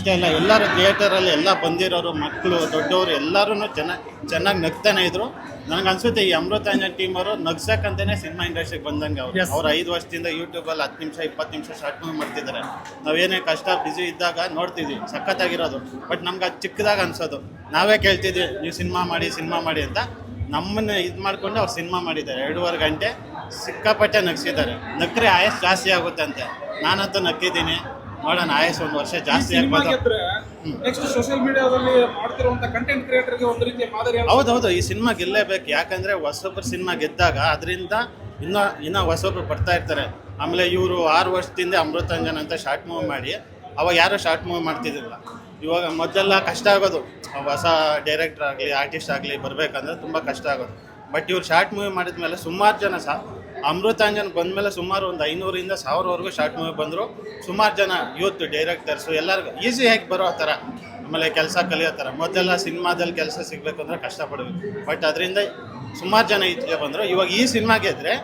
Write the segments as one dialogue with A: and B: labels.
A: ಅಷ್ಟೇ ಅಲ್ಲ ಎಲ್ಲರೂ ಥಿಯೇಟರಲ್ಲಿ ಎಲ್ಲ ಬಂದಿರೋರು ಮಕ್ಕಳು ದೊಡ್ಡವರು ಎಲ್ಲರೂ ಚೆನ್ನಾಗಿ ಚೆನ್ನಾಗಿ ನಗ್ತಾನೆ ಇದ್ರು. ನನಗೆ ಅನ್ಸುತ್ತೆ ಈ ಅಮೃತಾಂಜನ್ ಟೀಮ್ ಅವರು ನಗ್ಸಕ್ಕಂತಾನೆ ಸಿನಿಮಾ ಇಂಡಸ್ಟ್ರಿಗೆ ಬಂದಂಗೆ ಅವರು. ಅವ್ರು ಐದು ವರ್ಷದಿಂದ ಯೂಟ್ಯೂಬಲ್ಲಿ ಹತ್ತು ನಿಮಿಷ ಇಪ್ಪತ್ತು ನಿಮಿಷ ಶಾರ್ಟ್ ಮೂವಿ ಮಾಡ್ತಿದ್ದಾರೆ. ನಾವೇನೇ ಕಷ್ಟ ಬ್ಯುಸಿ ಇದ್ದಾಗ ನೋಡ್ತಿದ್ವಿ ಸಖತ್ತಾಗಿರೋದು. ಬಟ್ ನಮ್ಗೆ ಅದು ಚಿಕ್ಕದಾಗ ಅನ್ಸೋದು. ನಾವೇ ಕೇಳ್ತಿದ್ವಿ ನೀವು ಸಿನಿಮಾ ಮಾಡಿ ಸಿನಿಮಾ ಮಾಡಿ ಅಂತ. ನಮ್ಮನ್ನ ಇದು ಮಾಡ್ಕೊಂಡು ಅವ್ರು ಸಿನಿಮಾ ಮಾಡಿದ್ದಾರೆ. ಎರಡೂವರೆ ಗಂಟೆ ಸಿಕ್ಕಾಪಟ್ಟೆ ನಗ್ಸಿದ್ದಾರೆ. ನಕ್ರೆ ಆಯಸ್ ಜಾಸ್ತಿ ಆಗುತ್ತೆ ಅಂತೆ. ನಾನಂತೂ ನಕ್ಕಿದ್ದೀನಿ ನೋಡೋಣ ಆಯಸ್ ಒಂದು ವರ್ಷ ಜಾಸ್ತಿ ಆಗ್ಬೋದು.
B: ನೆಕ್ಸ್ಟ್ ಸೋಷಿಯಲ್ ಮೀಡಿಯಾದಲ್ಲಿ ಮಾಡ್ತಿರುವಂತ ಕಂಟೆಂಟ್ ಕ್ರಿಯೇಟರ್ಗೆ ಒಂದು ರೀತಿಯ ಮಾದರಿ.
A: ಹೌದೌದು ಈ ಸಿನಿಮಾ ಗೆಲ್ಲೇಬೇಕು. ಯಾಕಂದ್ರೆ ಹೊಸೊಬ್ರು ಸಿನಿಮಾ ಗೆದ್ದಾಗ ಅದರಿಂದ ಇನ್ನ ಇನ್ನ ಹೊಸೊಬ್ರು ಬರ್ತಾ ಇರ್ತಾರೆ. ಆಮೇಲೆ ಇವರು ಆರು ವರ್ಷದಿಂದ ಅಮೃತಾಂಜನ್ ಅಂತ ಶಾರ್ಟ್ ಮೂವಿ ಮಾಡಿ ಅವಾಗ ಯಾರು ಶಾರ್ಟ್ ಮೂವಿ ಮಾಡ್ತಿದ್ದಿಲ್ಲ. ಇವಾಗ ಮೊದಲೆಲ್ಲ ಕಷ್ಟ ಆಗೋದು. ಹೊಸ ಡೈರೆಕ್ಟರ್ ಆಗಲಿ ಆರ್ಟಿಸ್ಟ್ ಆಗಲಿ ಬರಬೇಕಂದ್ರೆ ತುಂಬ ಕಷ್ಟ ಆಗೋದು. ಬಟ್ ಇವ್ರು ಶಾರ್ಟ್ ಮೂವಿ ಮಾಡಿದ್ಮೇಲೆ ಸುಮಾರು ಜನ ಸಹ ಅಮೃತಾಂಜನ್ ಬಂದಮೇಲೆ ಸುಮಾರು ಒಂದು ಐನೂರಿಂದ ಸಾವಿರವರೆಗೂ ಶಾರ್ಟ್ ಮೂವಿ ಬಂದರು. ಸುಮಾರು ಜನ ಯೂತ್ ಡೈರೆಕ್ಟರ್ಸು ಎಲ್ಲರಿಗೂ ಈಸಿಯಾಗಿ ಬರೋ ಥರ, ಆಮೇಲೆ ಕೆಲಸ ಕಲಿಯೋ ಥರ. ಮೊದಲೆಲ್ಲ ಸಿನಿಮಾದಲ್ಲಿ ಕೆಲಸ ಸಿಗಬೇಕು ಅಂದರೆ ಕಷ್ಟಪಡಬೇಕು. ಬಟ್ ಅದರಿಂದ ಸುಮಾರು ಜನ ಈಚೆಗೆ ಬಂದರು. ಇವಾಗ ಈ ಸಿನಿಮಾಗೆ ಇದ್ದರೆ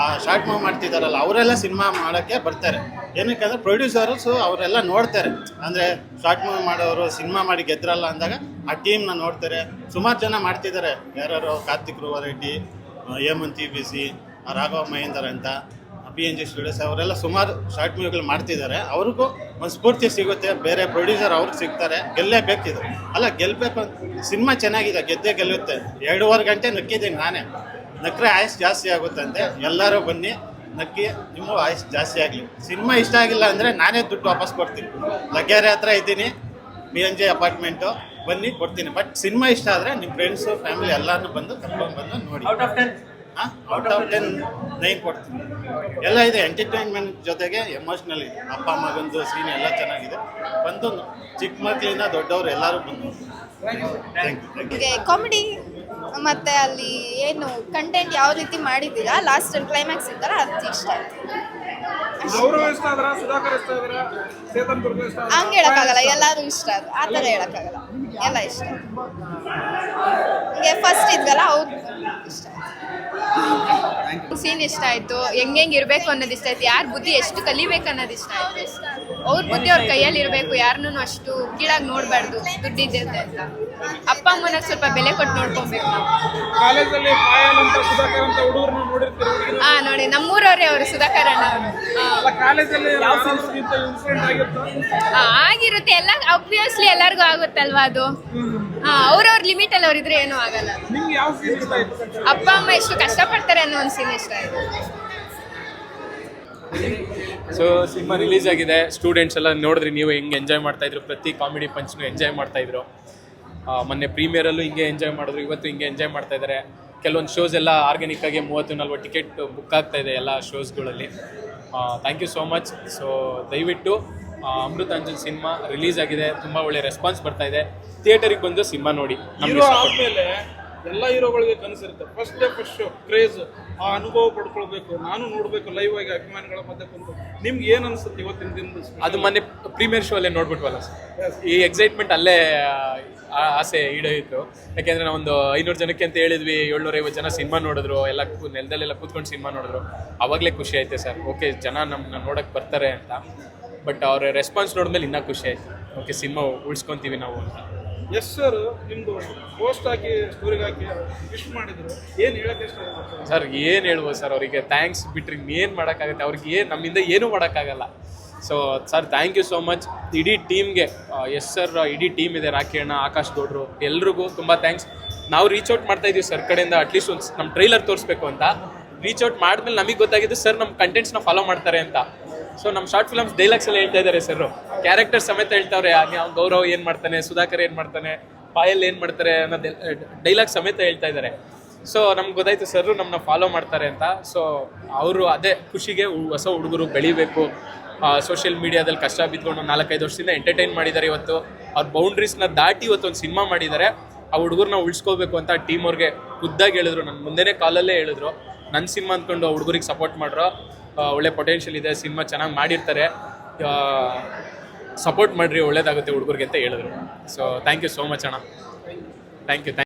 A: ಆ ಶಾರ್ಟ್ ಮೂವ್ ಮಾಡ್ತಿದ್ದಾರಲ್ಲ ಅವರೆಲ್ಲ ಸಿನಿಮಾ ಮಾಡೋಕ್ಕೆ ಬರ್ತಾರೆ. ಏನಕ್ಕೆ ಅಂದರೆ ಪ್ರೊಡ್ಯೂಸರ್ಸು ಅವರೆಲ್ಲ ನೋಡ್ತಾರೆ. ಅಂದರೆ ಶಾರ್ಟ್ ಮೂವಿ ಮಾಡೋರು ಸಿನಿಮಾ ಮಾಡಿ ಗೆದ್ರಲ್ಲ ಅಂದಾಗ ಆ ಟೀಮ್ನ ನೋಡ್ತಾರೆ. ಸುಮಾರು ಜನ ಮಾಡ್ತಿದ್ದಾರೆ ಯಾರ್ಯಾರು ಕಾರ್ತಿಕ್ ರೆಡ್ಡಿ ಹೇಮಂತ್ ಬಿ ಸಿ ರಾಘವ ಮಹೇಂದರ್ ಅಂತ ಪಿ ಎನ್ ಜಿ ಸ್ಟುಡಿಯೋಸ್, ಅವರೆಲ್ಲ ಸುಮಾರು ಶಾರ್ಟ್ ಮೂವಿಗಳು ಮಾಡ್ತಿದ್ದಾರೆ. ಅವ್ರಿಗೂ ಒಂದು ಸ್ಫೂರ್ತಿ ಸಿಗುತ್ತೆ. ಬೇರೆ ಪ್ರೊಡ್ಯೂಸರ್ ಅವ್ರಿಗೆ ಸಿಗ್ತಾರೆ. ಗೆಲ್ಲೇಬೇಕಿದ್ರು ಅಲ್ಲ ಗೆಲ್ಲಬೇಕು ಸಿನಿಮಾ ಚೆನ್ನಾಗಿದೆ, ಗೆದ್ದೇ ಗೆಲ್ಲುತ್ತೆ. ಎರಡೂವರೆ ಗಂಟೆ ನಕ್ಕಿದ್ದೀನಿ ನಾನೇ. ನಕ್ಕರೆ ಆಯಸ್ ಜಾಸ್ತಿ ಆಗುತ್ತಂತೆ ಎಲ್ಲರೂ ಬನ್ನಿ ನಕ್ಕಿ ನಿಮ್ಮ ಆಯಸ್ ಜಾಸ್ತಿ ಆಗಲಿ. ಸಿನಿಮಾ ಇಷ್ಟ ಆಗಿಲ್ಲ ಅಂದರೆ ನಾನೇ ದುಡ್ಡು ವಾಪಸ್ ಕೊಡ್ತೀನಿ. ಲಗ್ಗೆರೆ ಹತ್ರ ಇದ್ದೀನಿ, ಬಿ ಎನ್ ಜೆ ಅಪಾರ್ಟ್ಮೆಂಟು. ಬನ್ನಿ, ಕೊಡ್ತೀನಿ. ಬಟ್ ಸಿನಿಮಾ ಇಷ್ಟ ಆದರೆ ನಿಮ್ಮ ಫ್ರೆಂಡ್ಸು ಫ್ಯಾಮಿಲಿ ಎಲ್ಲರೂ ಬಂದು ಕರ್ಕೊಂಡು ಬಂದು ನೋಡಿ
C: ಔಟ್ ಆಫ್ ಟೆನ್
A: ನೈನ್ ಕೊಡ್ತೀನಿ. ಎಲ್ಲ ಇದೆ ಎಂಟರ್ಟೈನ್ಮೆಂಟ್ ಜೊತೆಗೆ ಎಮೋಷ್ನಲ್ ಇದೆ. ಅಪ್ಪ ಮಗಂದು ಸೀನ್ ಎಲ್ಲ ಚೆನ್ನಾಗಿದೆ. ಬಂದು ಚಿಕ್ಕ ಮಕ್ಕಳಿಂದ ದೊಡ್ಡವರು ಎಲ್ಲರೂ ಬಂದು ಥ್ಯಾಂಕ್ ಯು ಥ್ಯಾಂಕ್ ಯು
D: ನನಗೆ ಕಾಮಿಡಿ ಮತ್ತೆ ಅಲ್ಲಿ ಏನು ಕಂಟೆಂಟ್ ಯಾವ ರೀತಿ ಮಾಡಿದ್ದೀರಾ? ಲಾಸ್ಟ್ ಕ್ಲೈಮ್ಯಾಕ್ಸ್ ಇದ್ದಾರ ಅದು ಇಷ್ಟ ಹಂಗೆ ಹೇಳಕ್ಕಾಗಲ್ಲ ಎಲ್ಲರೂ ಇಷ್ಟ ಅದು ಆ ಥರ ಹೇಳಕ್ಕಾಗಲ್ಲ. ಎಲ್ಲ ಇಷ್ಟ ಫಸ್ಟ್ ಇದ್ವಲ್ಲ ಅವ್ರು ಇಷ್ಟ
E: ಸೀನ್ ಇಷ್ಟ ಆಯ್ತು. ಹೆಂಗ್ ಹೆಂಗ್ ಇರಬೇಕು ಅನ್ನೋದು ಇಷ್ಟ ಆಯ್ತು. ಯಾರ ಬುದ್ಧಿ ಎಷ್ಟು ಕಲಿಬೇಕು ಅನ್ನೋದು ಇಷ್ಟ ಆಯ್ತು. ಅವ್ರ ಬುದ್ಧಿ ಅವ್ರ ಕೈಯಲ್ಲಿ ಇರಬೇಕು. ಯಾರನ್ನೂ ಅಷ್ಟು ಕೀಳಾಗಿ ನೋಡಬಾರ್ದು. ದುಡ್ಡಿದ್ದೆ ಅಂತ. ಅಪ್ಪ ಅಮ್ಮನ ಸ್ವಲ್ಪ ಬೆಲೆ ಕೊಟ್ಟು ನೋಡ್ಕೊಬೇಕು ನಾವು. ಹಾ ನೋಡಿ ನಮ್ಮೂರವ್ರೆ ಅವರು ಸುಧಾಕರ್ ಅಣ್ಣ ಅವರು.
B: ಅಲ್ಲ ಕಾಲೇಜಲ್ಲಿ ಇಂತ ಇನ್ಸಿಡೆಂಟ್ ಆಗಿತ್ತು?
E: ಆಗಿರುತ್ತೆ. ಎಲ್ಲ ಅಬ್ವಿಯಸ್ಲಿ ಎಲ್ಲರಿಗೂ ಆಗುತ್ತಲ್ವಾ ಅದು? ಹಾ ಅವ್ರವ್ರ ಲಿಮಿಟ್ ಅಲ್ಲಿ ಅವ್ರಿದ್ರೆ ಏನೂ ಆಗಲ್ಲ.
B: ನಿಮ್ಗೆ ಯಾವ ಸೀನ್ ಇಷ್ಟ ಆಯ್ತು?
E: ಅಪ್ಪ ಅಮ್ಮ ಎಷ್ಟು ಕಷ್ಟಪಡ್ತಾರೆ ಅನ್ನೋ ಒಂದು ಸೀನ್ ಇಷ್ಟ ಆಯ್ತು.
F: ಸೊ ಸಿನಿಮಾ ರಿಲೀಸ್ ಆಗಿದೆ. ಸ್ಟೂಡೆಂಟ್ಸ್ ಎಲ್ಲ ನೋಡಿದ್ರಿ ನೀವು ಹೆಂಗೆ ಎಂಜಾಯ್ ಮಾಡ್ತಾ ಇದ್ರು. ಪ್ರತಿ ಕಾಮಿಡಿ ಪಂಚ್ನು ಎಂಜಾಯ್ ಮಾಡ್ತಾ ಇದ್ರು. ಆ, ಮೊನ್ನೆ ಪ್ರೀಮಿಯರಲ್ಲೂ ಹಿಂಗೆ ಎಂಜಾಯ್ ಮಾಡಿದ್ರು ಇವತ್ತು ಹಿಂಗೆ ಎಂಜಾಯ್ ಮಾಡ್ತಾ ಇದ್ದಾರೆ ಕೆಲವೊಂದು ಶೋಸ್ ಎಲ್ಲ ಆರ್ಗ್ಯಾನಿಕ್ ಆಗಿ ಮೂವತ್ತು ನಲ್ವತ್ತು ಟಿಕೆಟ್ ಬುಕ್ ಆಗ್ತಾ ಇದೆ ಎಲ್ಲ ಶೋಸ್ಗಳಲ್ಲಿ thank you so much so ದಯವಿಟ್ಟು ಅಮೃತಾಂಜನ್ ಸಿನಿಮಾ ರಿಲೀಸ್ ಆಗಿದೆ. ತುಂಬಾ ಒಳ್ಳೆ ರೆಸ್ಪಾನ್ಸ್ ಬರ್ತಾ ಇದೆ. ಥಿಯೇಟರಿಗೆ ಬಂದು ಸಿನಿಮಾ ನೋಡಿ. ನಮ್ಗೆ
B: ಹೀರೋ
F: support
B: ಆದ್ಮೇಲೆ ಎಲ್ಲ ಹೀರೋಗಳಿಗೆ ಕನಸಿರುತ್ತೆ. First day first show craze ಆ ಅನುಭವ ಪಡ್ಕೊಳ್ಬೇಕು. ನಾನು ನೋಡ್ಬೇಕು ಲೈವ್ ಆಗಿ ಅಭಿಮಾನಿಗಳ ಮಧ್ಯೆ ಬಂದು ನಿಮ್ಗೆ ಏನ್ ಅನ್ಸುತ್ತೆ ಇವತ್ತಿನ ದಿನ
F: ಅದು ಮೊನ್ನೆ ಪ್ರೀಮಿಯರ್ ಶೋ ಅಲ್ಲೇ ನೋಡ್ಬಿಟ್ವಲ್ಲ ಸರ್ ಈ ಎಕ್ಸೈಟ್ಮೆಂಟ್ ಅಲ್ಲೇ ಆ, ಆಸೆ ಈಡೋಯಿತು. ಯಾಕೆಂದ್ರೆ ನಾವೊಂದು ಐನೂರು ಜನಕ್ಕೆ ಅಂತ ಹೇಳಿದ್ವಿ ಏಳ್ನೂರ ಐವತ್ತು ಜನ ಸಿನಿಮಾ ನೋಡಿದ್ರು ಎಲ್ಲ ಕೂ- ನೆಲದಲ್ಲೆಲ್ಲ ಕೂತ್ಕೊಂಡು ಸಿನಿಮಾ ನೋಡಿದ್ರು. ಅವಾಗಲೇ ಖುಷಿ ಆಯ್ತು ಸರ್ ಓಕೆ ಜನ ನಮ್ಮನ್ನ ನೋಡಕ್ಕೆ ಬರ್ತಾರೆ ಅಂತ. ಬಟ್ ಅವ್ರ ರೆಸ್ಪಾನ್ಸ್ ನೋಡಿದ್ಮೇಲೆ ಇನ್ನೂ ಖುಷಿ ಆಯ್ತು. ಓಕೆ ಸಿನಿಮಾ ಉಳಿಸ್ಕೊಂತೀವಿ ನಾವು ಅಂತ.
B: ಎಸ್ ಸರ್ ನಿಮ್ಮದು ಪೋಸ್ಟ್ ಹಾಕಿ ಸ್ಟೋರಿಗೆ ಹಾಕಿ ವಿಶ್ ಮಾಡಿದ್ರು. ಏನು ಹೇಳಕ್ಕೆ ಇಷ್ಟ
F: ಸರ್ ಏನು ಹೇಳ್ಬೋದು ಸರ್ ಅವರಿಗೆ ಥ್ಯಾಂಕ್ಸ್ ಬಿಟ್ರಿ ಏನು ಮಾಡೋಕ್ಕಾಗುತ್ತೆ? ಅವ್ರಿಗೆ ಏನು ನಮ್ಮಿಂದ ಏನೂ ಮಾಡೋಕ್ಕಾಗಲ್ಲ. So sir thank you so much ಇಡೀ ಟೀಮ್ಗೆ ಎಸ್ ಸರ್ ಇಡೀ ಟೀಮ್ ಇದೆ ರಾಕಿ ಅಣ್ಣ ಆಕಾಶ್ ಗೌಡ್ರು ಎಲ್ರಿಗೂ ತುಂಬ ಥ್ಯಾಂಕ್ಸ್ ನಾವು ರೀಚ್ ಔಟ್ ಮಾಡ್ತಾ ಇದೀವಿ ಸರ್ ಕಡೆಯಿಂದ ಅಟ್ಲೀಸ್ಟ್ ಒಂದು ನಮ್ಮ ಟ್ರೈಲರ್ ತೋರಿಸ್ಬೇಕು ಅಂತ. ರೀಚ್ ಔಟ್ ಮಾಡಿದ್ಮೇಲೆ ನಮಗೆ ಗೊತ್ತಾಗಿದ್ದು ಸರ್ ನಮ್ಮ ಕಂಟೆಂಟ್ಸ್ನ ಫಾಲೋ ಮಾಡ್ತಾರೆ ಅಂತ. ಸೊ ನಮ್ಮ ಶಾರ್ಟ್ ಫಿಲಮ್ಸ್ ಡೈಲಾಗ್ಸ್ ಎಲ್ಲ ಹೇಳ್ತಾ ಇದ್ದಾರೆ ಸರ್ ಕ್ಯಾರೆಕ್ಟರ್ ಸಮೇತ ಹೇಳ್ತಾವ್ರೆ ಯಾವ ಗೌರವ್ ಏನು ಮಾಡ್ತಾನೆ, ಸುಧಾಕರ್ ಏನು ಮಾಡ್ತಾನೆ, ಪಾಯಲ್ ಏನು ಮಾಡ್ತಾರೆ ಅನ್ನೋ ಡೈಲಾಗ್ ಸಮೇತ ಹೇಳ್ತಾ ಇದ್ದಾರೆ. ಸೊ ನಮ್ಗೆ ಗೊತ್ತಾಯ್ತು ಸರ್ ನಮ್ಮನ್ನ ಫಾಲೋ ಮಾಡ್ತಾರೆ ಅಂತ. ಸೊ ಅವರು ಅದೇ ಖುಷಿಗೆ ಹೊಸ ಹುಡುಗರು ಬೆಳಿಬೇಕು. ಸೋಷಿಯಲ್ ಮೀಡಿಯಾದಲ್ಲಿ ಕಷ್ಟ ಬಿದ್ಕೊಂಡು ನಾಲ್ಕೈದು ವರ್ಷದಿಂದ ಎಂಟರ್ಟೈನ್ ಮಾಡಿದ್ದಾರೆ ಇವತ್ತು. ಅವ್ರ ಬೌಂಡ್ರೀಸ್ನ ದಾಟಿ ಇವತ್ತು ಒಂದು ಸಿನಿಮಾ ಮಾಡಿದ್ದಾರೆ. ಆ ಹುಡುಗರನ್ನ ಉಳಿಸ್ಕೋಬೇಕು ಅಂತ ಟೀಮ್ ಅವ್ರಿಗೆ ಖುದ್ದಾಗಿ ಹೇಳಿದ್ರು. ನನ್ನ ಮುಂದೆನೇ ಕಾಲಲ್ಲೇ ಹೇಳಿದ್ರು. ನನ್ನ ಸಿನಿಮಾ ಅಂದ್ಕೊಂಡು ಆ ಹುಡುಗರಿಗೆ ಸಪೋರ್ಟ್ ಮಾಡ್ರು. ಒಳ್ಳೆ ಪೊಟೆನ್ಷಿಯಲ್ ಇದೆ, ಸಿನಿಮಾ ಚೆನ್ನಾಗಿ ಮಾಡಿರ್ತಾರೆ. ಸಪೋರ್ಟ್ ಮಾಡಿರಿ, ಒಳ್ಳೇದಾಗುತ್ತೆ ಹುಡುಗರಿಗೆ ಅಂತ ಹೇಳಿದ್ರು. So thank you so much ಅಣ್ಣ. Thank you